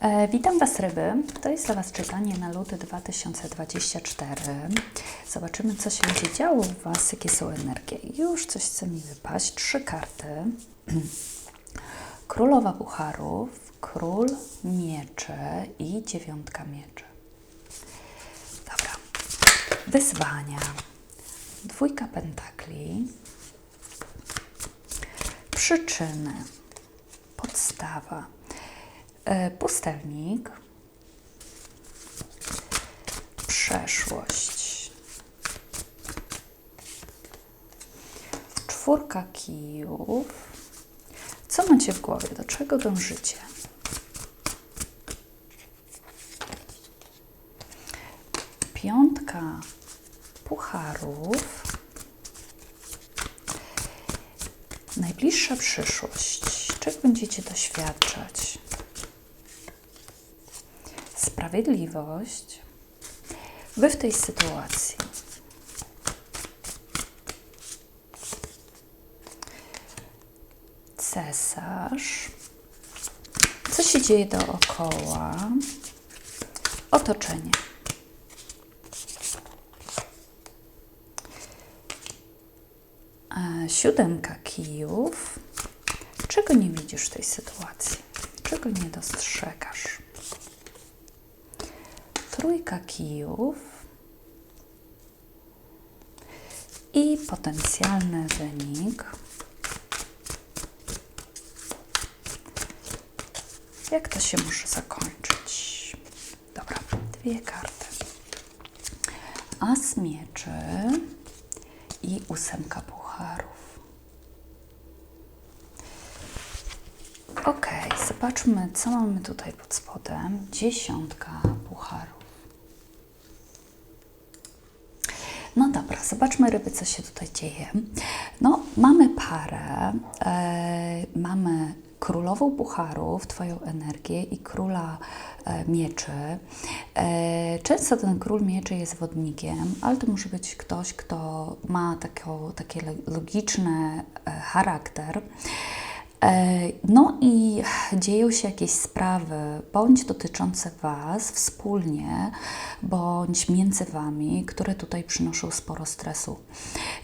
E, witam Was ryby. To jest dla Was czytanie na luty 2024. Zobaczymy, co się będzie działo u Was, jakie są energie. Już coś chce mi wypaść. Trzy karty. Królowa Pucharów, Król Mieczy i Dziewiątka Mieczy. Dobra. Wyzwania. Dwójka Pentakli. Przyczyny. Podstawa. E, Pustelnik. Przeszłość. Czwórka kijów. Co macie w głowie? Do czego dążycie? Piątka pucharów. Najbliższa przyszłość. Czego będziecie doświadczać? Sprawiedliwość. Wy w tej sytuacji. Cesarz. Co się dzieje dookoła? Otoczenie. E, Siódemka kijów. Czego nie widzisz w tej sytuacji? Czego nie dostrzegasz? Trójka kijów. I potencjalny wynik. Jak to się może zakończyć? Dobra, dwie karty. As mieczy i ósemka pucharów. Ok, zobaczmy, co mamy tutaj pod spodem. Dziesiątka pucharów. No dobra, zobaczmy ryby, co się tutaj dzieje. No, mamy parę, e, mamy królową pucharów, Twoją energię i króla e, mieczy. E, często ten król mieczy jest wodnikiem, ale to może być ktoś, kto ma taki logiczny e, charakter. E, No i dzieją się jakieś sprawy, bądź dotyczące Was wspólnie, bądź między Wami, które tutaj przynoszą sporo stresu.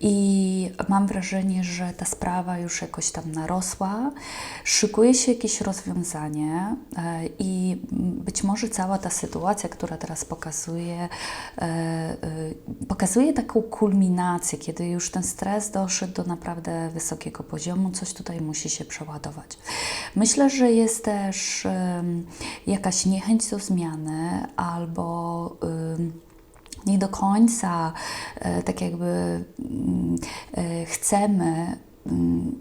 I mam wrażenie, że ta sprawa już jakoś tam narosła, szykuje się jakieś rozwiązanie e, i być może cała ta sytuacja, która teraz pokazuje, e, pokazuje taką kulminację, kiedy już ten stres doszedł do naprawdę wysokiego poziomu, coś tutaj musi się przeładować. Myślę, że jest też jakaś niechęć do zmiany albo nie do końca e, tak jakby mm, e, chcemy mm,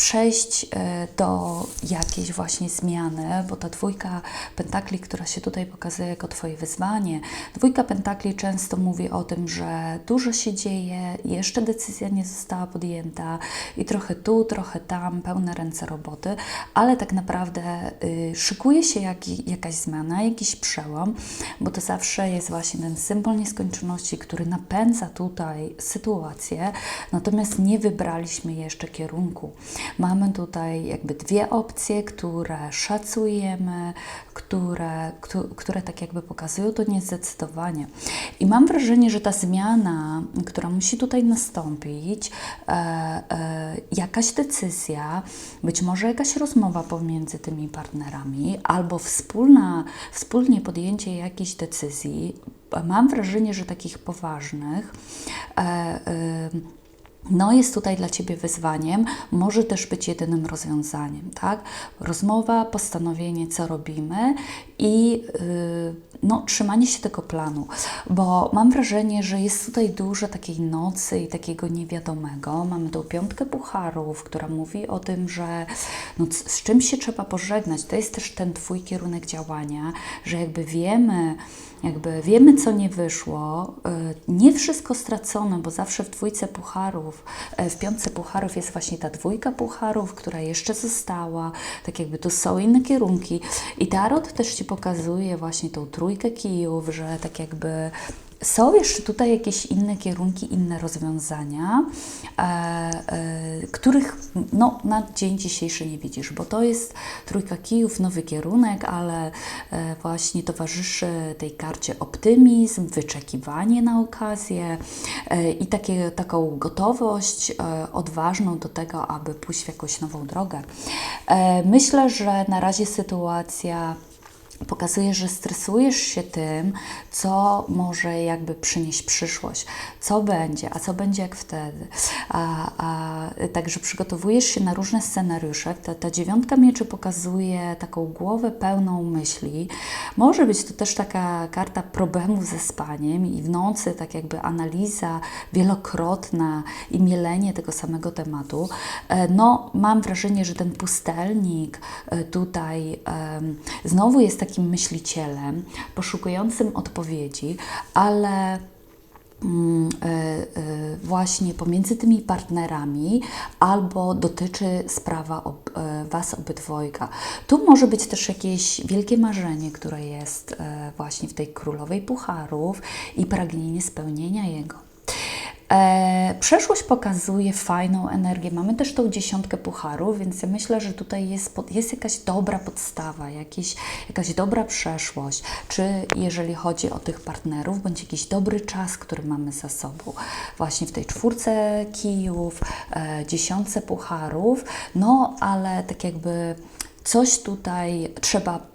przejść e, do jakiejś właśnie zmiany, bo ta dwójka pentakli, która się tutaj pokazuje jako Twoje wyzwanie, dwójka pentakli często mówi o tym, że dużo się dzieje, jeszcze decyzja nie została podjęta i trochę tu, trochę tam, pełne ręce roboty, ale tak naprawdę y, szykuje się jak, jakaś zmiana, jakiś przełom, bo to zawsze jest właśnie ten symbol nieskończoności, który napędza tutaj sytuację, natomiast nie wybraliśmy jeszcze kierunku. Mamy tutaj jakby dwie opcje, które szacujemy, które, któ- które tak jakby pokazują to niezdecydowanie. I mam wrażenie, że ta zmiana, która musi tutaj nastąpić, e, e, jakaś decyzja, być może jakaś rozmowa pomiędzy tymi partnerami, albo wspólna, wspólnie podjęcie jakiejś decyzji, mam wrażenie, że takich poważnych, e, e, no, jest tutaj dla Ciebie wyzwaniem, może też być jedynym rozwiązaniem, tak? Rozmowa, postanowienie, co robimy i yy, no, trzymanie się tego planu, bo mam wrażenie, że jest tutaj dużo takiej nocy i takiego niewiadomego. Mamy tą piątkę pucharów, która mówi o tym, że no, z czym się trzeba pożegnać. To jest też ten Twój kierunek działania, że jakby wiemy, jakby wiemy, co nie wyszło, y, nie wszystko stracone, bo zawsze w dwójce pucharów, e, w piątce pucharów jest właśnie ta dwójka pucharów, która jeszcze została, tak jakby to są inne kierunki. I Tarot też Ci pokazuje właśnie tą trójkę kijów, że tak jakby są jeszcze tutaj jakieś inne kierunki, inne rozwiązania, e, e, których no, na dzień dzisiejszy nie widzisz, bo to jest trójka kijów, nowy kierunek, ale e, właśnie towarzyszy tej karcie optymizm, wyczekiwanie na okazję e, i takie, taką gotowość e, odważną do tego, aby pójść w jakąś nową drogę. E, myślę, że na razie sytuacja pokazuje, że stresujesz się tym, co może jakby przynieść przyszłość, co będzie, a co będzie jak wtedy. A, a, także przygotowujesz się na różne scenariusze. Ta, ta dziewiątka mieczy pokazuje taką głowę pełną myśli. Może być to też taka karta problemów ze spaniem i w nocy tak jakby analiza wielokrotna i mielenie tego samego tematu. E, No, mam wrażenie, że ten pustelnik e, tutaj znowu jest takim myślicielem, poszukującym odpowiedzi, ale mm, e, e, właśnie pomiędzy tymi partnerami, albo dotyczy sprawa ob, e, Was obydwojga. Tu może być też jakieś wielkie marzenie, które jest właśnie w tej królowej pucharów i pragnienie spełnienia jego. E, przeszłość pokazuje fajną energię. Mamy też tą dziesiątkę pucharów, więc ja myślę, że tutaj jest, jest jakaś dobra podstawa, jakiś, jakaś dobra przeszłość. Czy jeżeli chodzi o tych partnerów, bądź jakiś dobry czas, który mamy za sobą. Właśnie w tej czwórce kijów, e, dziesiątce pucharów. No, ale tak jakby coś tutaj trzeba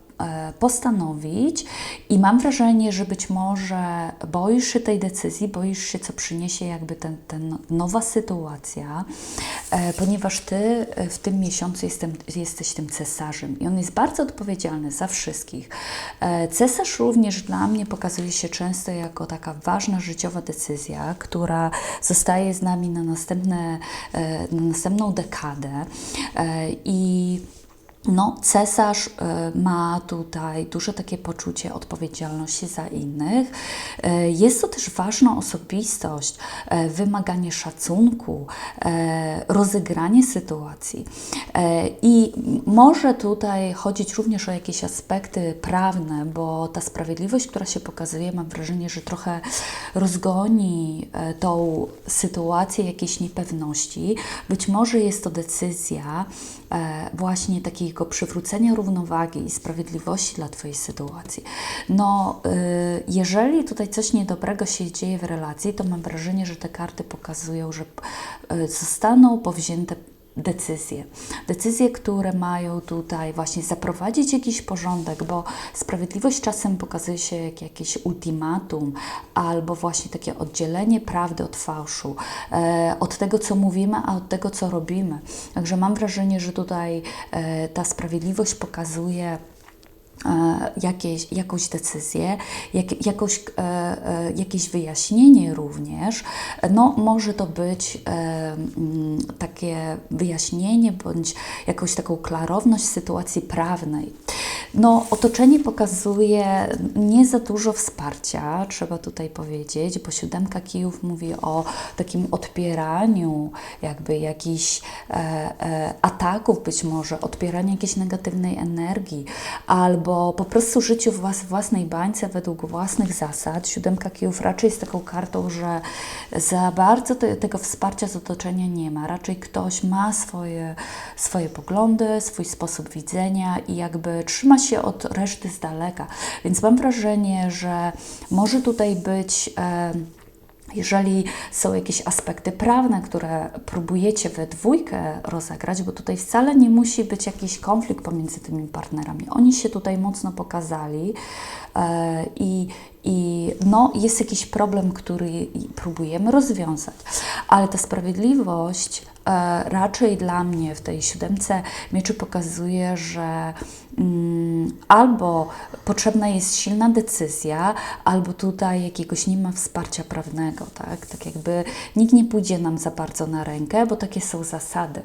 postanowić i mam wrażenie, że być może boisz się tej decyzji, boisz się, co przyniesie jakby ten, ten nowa sytuacja, e, ponieważ Ty e, w tym miesiącu jestem, jesteś tym cesarzem i on jest bardzo odpowiedzialny za wszystkich. E, Cesarz również dla mnie pokazuje się często jako taka ważna życiowa decyzja, która zostaje z nami na, następne, e, na następną dekadę e, i no, cesarz y, ma tutaj duże takie poczucie odpowiedzialności za innych. Y, Jest to też ważna osobistość, y, wymaganie szacunku, rozegranie sytuacji. I może tutaj chodzić również o jakieś aspekty prawne, bo ta sprawiedliwość, która się pokazuje, mam wrażenie, że trochę rozgoni tą sytuację jakiejś niepewności. Być może jest to decyzja właśnie takiego przywrócenia równowagi i sprawiedliwości dla Twojej sytuacji. No, y, jeżeli tutaj coś niedobrego się dzieje w relacji, to mam wrażenie, że te karty pokazują, że y, zostaną powzięte decyzje. Decyzje, które mają tutaj właśnie zaprowadzić jakiś porządek, bo sprawiedliwość czasem pokazuje się jak jakieś ultimatum albo właśnie takie oddzielenie prawdy od fałszu, e, od tego, co mówimy, a od tego, co robimy. Także mam wrażenie, że tutaj e, ta sprawiedliwość pokazuje jakieś, jakąś decyzję, jak, jakąś, e, e, jakieś wyjaśnienie również. No, może to być e, mm, takie wyjaśnienie bądź jakąś taką klarowność sytuacji prawnej. No, otoczenie pokazuje nie za dużo wsparcia, trzeba tutaj powiedzieć, bo siódemka kijów mówi o takim odpieraniu jakby jakichś e, e, ataków być może, odpieraniu jakiejś negatywnej energii, albo po prostu życiu w włas, własnej bańce według własnych zasad. Siódemka kijów raczej jest taką kartą, że za bardzo te, tego wsparcia z otoczenia nie ma. Raczej ktoś ma swoje, swoje poglądy, swój sposób widzenia i jakby trzyma się od reszty z daleka. Więc mam wrażenie, że może tutaj być. E, jeżeli są jakieś aspekty prawne, które próbujecie we dwójkę rozegrać, bo tutaj wcale nie musi być jakiś konflikt pomiędzy tymi partnerami. Oni się tutaj mocno pokazali e, i, i no, jest jakiś problem, który próbujemy rozwiązać, ale ta sprawiedliwość e, raczej dla mnie w tej siódemce mieczy pokazuje, że mm, albo potrzebna jest silna decyzja, albo tutaj jakiegoś nie ma wsparcia prawnego, tak? Tak jakby nikt nie pójdzie nam za bardzo na rękę, bo takie są zasady.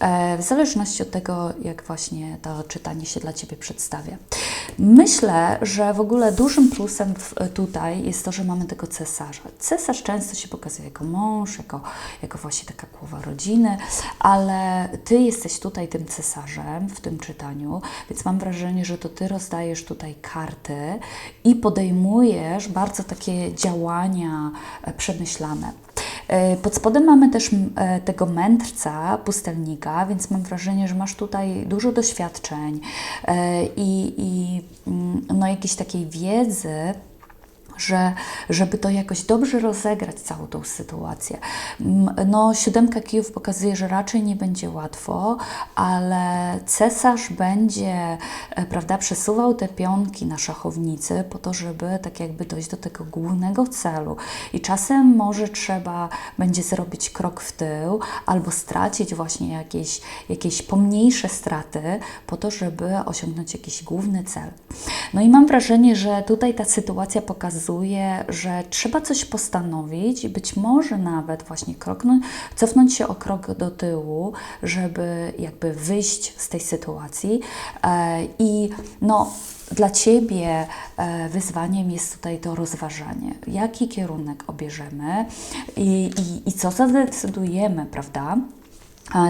e, w zależności od tego, jak właśnie to czytanie się dla Ciebie przedstawia. Myślę, że w ogóle dużym plusem tutaj jest to, że mamy tego cesarza. Cesarz często się pokazuje jako mąż, jako, jako właśnie taka głowa rodziny, ale Ty jesteś tutaj tym cesarzem w tym czytaniu, więc mam wrażenie, że to Ty rozdajesz tutaj karty i podejmujesz bardzo takie działania e, przemyślane. E, Pod spodem mamy też e, tego mędrca, pustelnika, więc mam wrażenie, że masz tutaj dużo doświadczeń e, i, i mm, no, jakiejś takiej wiedzy, że, żeby to jakoś dobrze rozegrać całą tą sytuację. M, No, siódemka kijów pokazuje, że raczej nie będzie łatwo, ale cesarz będzie, e, prawda, przesuwał te pionki na szachownicy po to, żeby tak jakby dojść do tego głównego celu. I czasem może trzeba będzie zrobić krok w tył albo stracić właśnie jakieś, jakieś pomniejsze straty po to, żeby osiągnąć jakiś główny cel. No i mam wrażenie, że tutaj ta sytuacja pokazuje, że trzeba coś postanowić być może nawet właśnie kroknąć, cofnąć się o krok do tyłu, żeby jakby wyjść z tej sytuacji. E, I no, dla Ciebie e, wyzwaniem jest tutaj to rozważanie, jaki kierunek obierzemy i, i, i co zadecydujemy, prawda?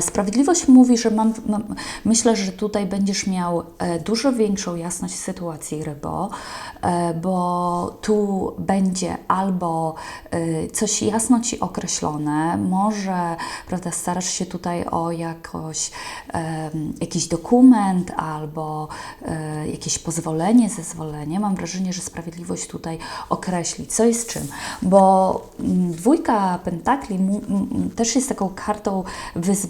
Sprawiedliwość mówi, że mam, mam, myślę, że tutaj będziesz miał e, dużo większą jasność sytuacji, rybo, e, bo tu będzie albo e, coś jasno ci określone, może prawda, starasz się tutaj o jakoś, jakiś dokument albo jakieś pozwolenie, zezwolenie. Mam wrażenie, że sprawiedliwość tutaj określi, co jest czym, bo mm, dwójka pentakli też jest taką kartą wyzwania,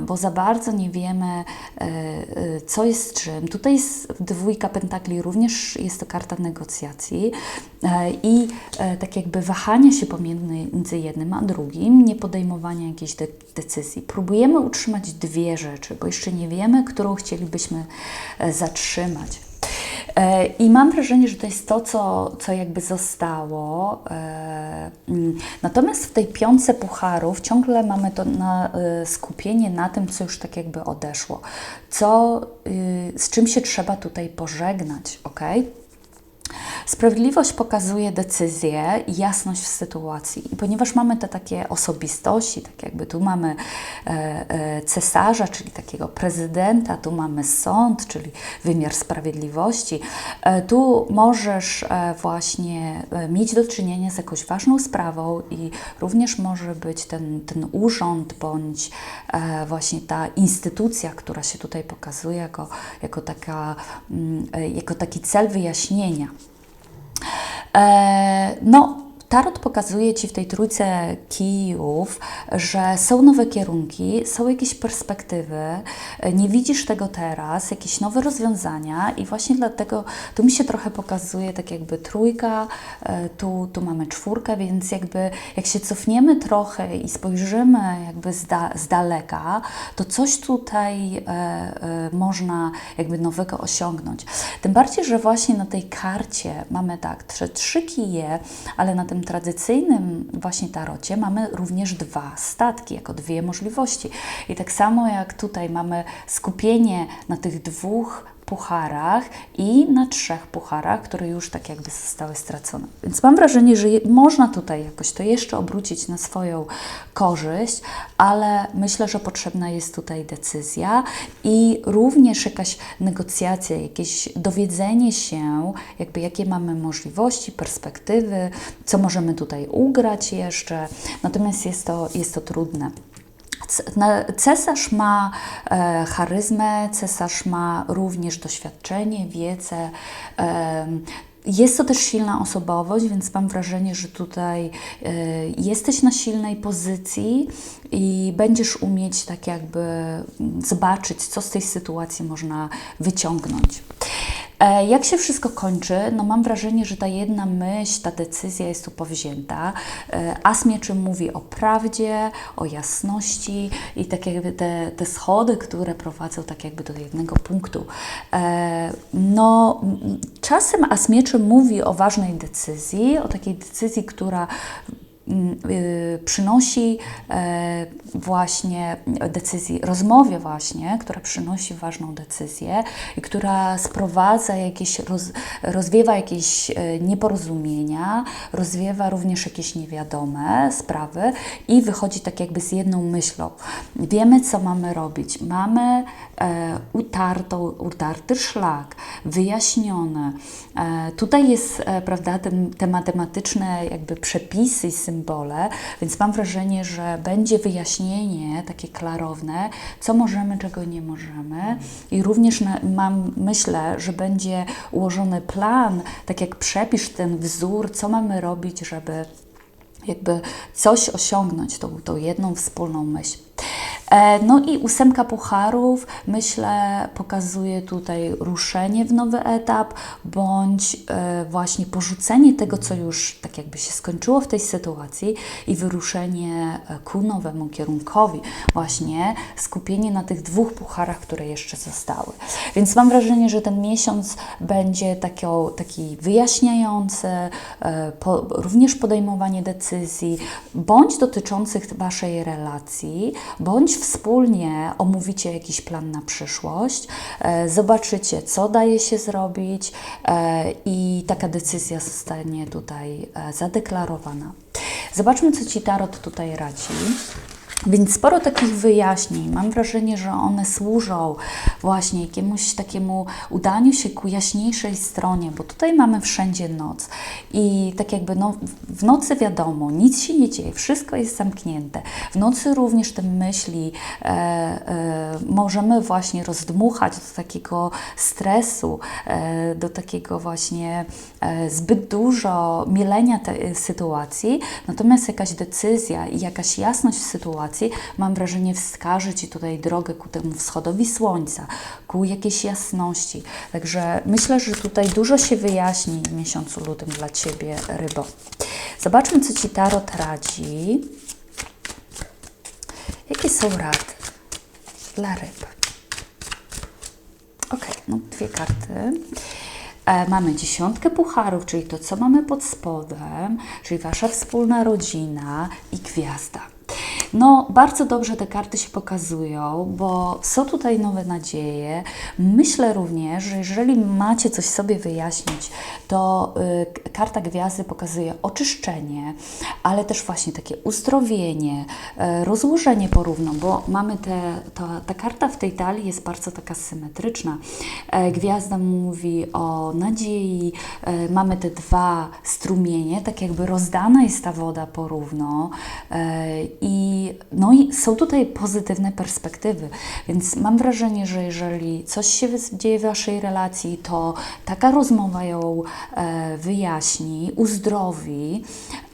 bo za bardzo nie wiemy, e, e, co jest czym. Tutaj jest dwójka pentakli, również jest to karta negocjacji e, i tak jakby wahania się pomiędzy jednym a drugim, nie podejmowania jakiejś de decyzji. Próbujemy utrzymać dwie rzeczy, bo jeszcze nie wiemy, którą chcielibyśmy zatrzymać. E, I mam wrażenie, że to jest to, co, co jakby zostało. E, mm. Natomiast w tej piątce pucharów ciągle mamy to na, e, skupienie na tym, co już tak jakby odeszło. Co, y, z czym się trzeba tutaj pożegnać, ok? Sprawiedliwość pokazuje decyzję i jasność w sytuacji. I ponieważ mamy te takie osobistości, tak jakby tu mamy e, e, cesarza, czyli takiego prezydenta, tu mamy sąd, czyli wymiar sprawiedliwości, e, tu możesz e, właśnie e, mieć do czynienia z jakąś ważną sprawą i również może być ten, ten urząd bądź e, właśnie ta instytucja, która się tutaj pokazuje jako, jako, taka, mm, e, jako taki cel wyjaśnienia. E, no, Tarot pokazuje Ci w tej trójce kijów, że są nowe kierunki, są jakieś perspektywy, e, nie widzisz tego teraz, jakieś nowe rozwiązania i właśnie dlatego tu mi się trochę pokazuje tak jakby trójka, e, tu, tu mamy czwórkę, więc jakby jak się cofniemy trochę i spojrzymy jakby z, da, z daleka, to coś tutaj e, e, można jakby nowego osiągnąć. Tym bardziej, że właśnie na tej karcie mamy tak, trzy, trzy kije, ale na tym tradycyjnym właśnie tarocie mamy również dwa statki, jako dwie możliwości. I tak samo jak tutaj mamy skupienie na tych dwóch pucharach i na trzech pucharach, które już tak jakby zostały stracone. Więc mam wrażenie, że można tutaj jakoś to jeszcze obrócić na swoją korzyść, ale myślę, że potrzebna jest tutaj decyzja i również jakaś negocjacja, jakieś dowiedzenie się, jakby jakie mamy możliwości, perspektywy, co możemy tutaj ugrać jeszcze. Natomiast jest to, jest to trudne. Cesarz ma e, charyzmę, cesarz ma również doświadczenie, wiedzę. Jest to też silna osobowość, więc mam wrażenie, że tutaj e, jesteś na silnej pozycji i będziesz umieć tak jakby zobaczyć, co z tej sytuacji można wyciągnąć. E, Jak się wszystko kończy? No mam wrażenie, że ta jedna myśl, ta decyzja jest tu powzięta. E, As mieczy mówi o prawdzie, o jasności i tak jakby te, te schody, które prowadzą tak jakby do jednego punktu. E, No czasem As mieczy mówi o ważnej decyzji, o takiej decyzji, która przynosi e, właśnie decyzji, rozmowie właśnie, która przynosi ważną decyzję i która sprowadza jakieś, roz, rozwiewa jakieś e, nieporozumienia, rozwiewa również jakieś niewiadome sprawy i wychodzi tak jakby z jedną myślą. Wiemy, co mamy robić. Mamy e, utartą, utarty szlak, wyjaśnione. E, tutaj jest, e, prawda, ten, te matematyczne jakby przepisy i symbole, więc mam wrażenie, że będzie wyjaśnienie takie klarowne, co możemy, czego nie możemy i również na, mam, myślę, że będzie ułożony plan, tak jak przepisz ten wzór, co mamy robić, żeby jakby coś osiągnąć, tą, tą jedną wspólną myśl. E, No i ósemka pucharów, myślę, pokazuje tutaj ruszenie w nowy etap, bądź e, właśnie porzucenie tego, co już tak jakby się skończyło w tej sytuacji i wyruszenie e, ku nowemu kierunkowi. Właśnie skupienie na tych dwóch pucharach, które jeszcze zostały. Więc mam wrażenie, że ten miesiąc będzie takią, taki wyjaśniający, po, również podejmowanie decyzji, bądź dotyczących Waszej relacji, bądź wspólnie omówicie jakiś plan na przyszłość, e, zobaczycie, co daje się zrobić e, i taka decyzja zostanie tutaj e, zadeklarowana. Zobaczmy, co Ci Tarot tutaj radzi. Więc sporo takich wyjaśnień. Mam wrażenie, że one służą właśnie jakiemuś takiemu udaniu się ku jaśniejszej stronie, bo tutaj mamy wszędzie noc. I tak jakby no, w nocy wiadomo, nic się nie dzieje, wszystko jest zamknięte. W nocy również te myśli e, e, możemy właśnie rozdmuchać do takiego stresu, e, do takiego właśnie e, zbyt dużo mielenia tej sytuacji. Natomiast jakaś decyzja i jakaś jasność w sytuacji, mam wrażenie, wskaże Ci tutaj drogę ku temu wschodowi słońca, ku jakiejś jasności. Także myślę, że tutaj dużo się wyjaśni w miesiącu lutym dla Ciebie, rybo. Zobaczmy, co Ci Tarot radzi. Jakie są rady dla ryb? Ok, no dwie karty. E, mamy dziesiątkę pucharów, czyli to, co mamy pod spodem, czyli Wasza wspólna rodzina i gwiazda. No, bardzo dobrze te karty się pokazują, bo są tutaj nowe nadzieje. Myślę również, że jeżeli macie coś sobie wyjaśnić, to y, karta gwiazdy pokazuje oczyszczenie, ale też właśnie takie uzdrowienie, y, rozłożenie porówno, bo mamy te, ta, ta karta w tej talii jest bardzo taka symetryczna. E, gwiazda mówi o nadziei, e, mamy te dwa strumienie, tak jakby rozdana jest ta woda porówno e, i no i są tutaj pozytywne perspektywy, więc mam wrażenie, że jeżeli coś się dzieje w Waszej relacji, to taka rozmowa ją e, wyjaśni, uzdrowi,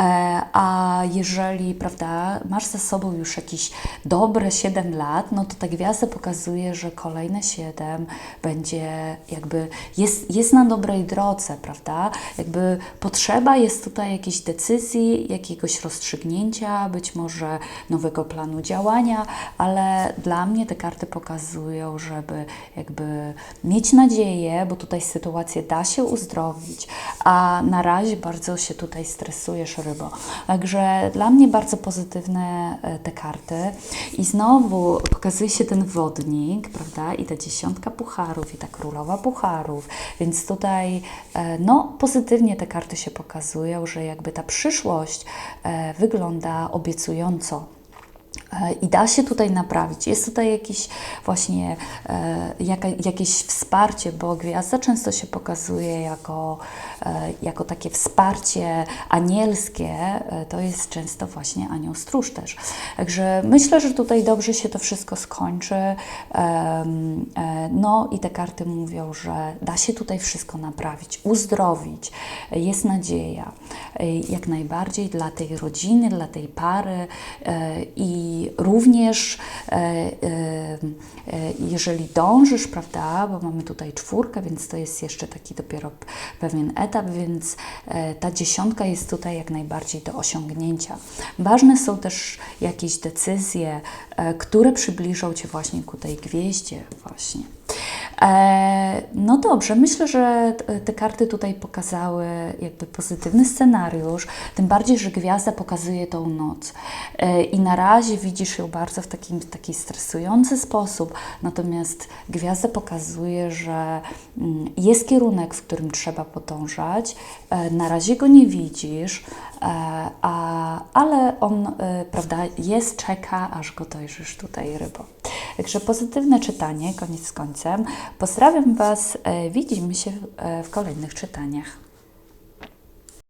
e, a jeżeli, prawda, masz za sobą już jakieś dobre 7 lat, no to ta gwiazda pokazuje, że kolejne 7 będzie jakby, jest, jest na dobrej drodze, prawda, jakby potrzeba jest tutaj jakiejś decyzji, jakiegoś rozstrzygnięcia, być może nowego planu działania, ale dla mnie te karty pokazują, żeby jakby mieć nadzieję, bo tutaj sytuację da się uzdrowić, a na razie bardzo się tutaj stresujesz rybo. Także dla mnie bardzo pozytywne e, te karty i znowu pokazuje się ten wodnik, prawda, i ta dziesiątka pucharów i ta królowa pucharów, więc tutaj e, no pozytywnie te karty się pokazują, że jakby ta przyszłość e, wygląda obiecująco. E, I da się tutaj naprawić. Jest tutaj jakiś właśnie e, jaka, jakieś wsparcie, bo gwiazda często się pokazuje jako, e, jako takie wsparcie anielskie. To jest często właśnie anioł stróż też. Także myślę, że tutaj dobrze się to wszystko skończy. No i te karty mówią, że da się tutaj wszystko naprawić, uzdrowić. Jest nadzieja. Jak najbardziej dla tej rodziny, dla tej pary e, również e, e, jeżeli dążysz, prawda, bo mamy tutaj czwórkę, więc to jest jeszcze taki dopiero pewien etap, więc e, ta dziesiątka jest tutaj jak najbardziej do osiągnięcia. Ważne są też jakieś decyzje, które przybliżą Cię właśnie ku tej gwieździe właśnie. E, no dobrze, myślę, że te karty tutaj pokazały jakby pozytywny scenariusz, tym bardziej, że gwiazda pokazuje tą noc. E, I na razie widzisz ją bardzo w takim, taki stresujący sposób, natomiast gwiazda pokazuje, że mm, jest kierunek, w którym trzeba podążać. E, na razie go nie widzisz, a, ale on, e, prawda, jest, czeka, aż go dojrzysz tutaj, rybo. Także pozytywne czytanie, koniec z końcem. Pozdrawiam Was, e, widzimy się e, w kolejnych czytaniach.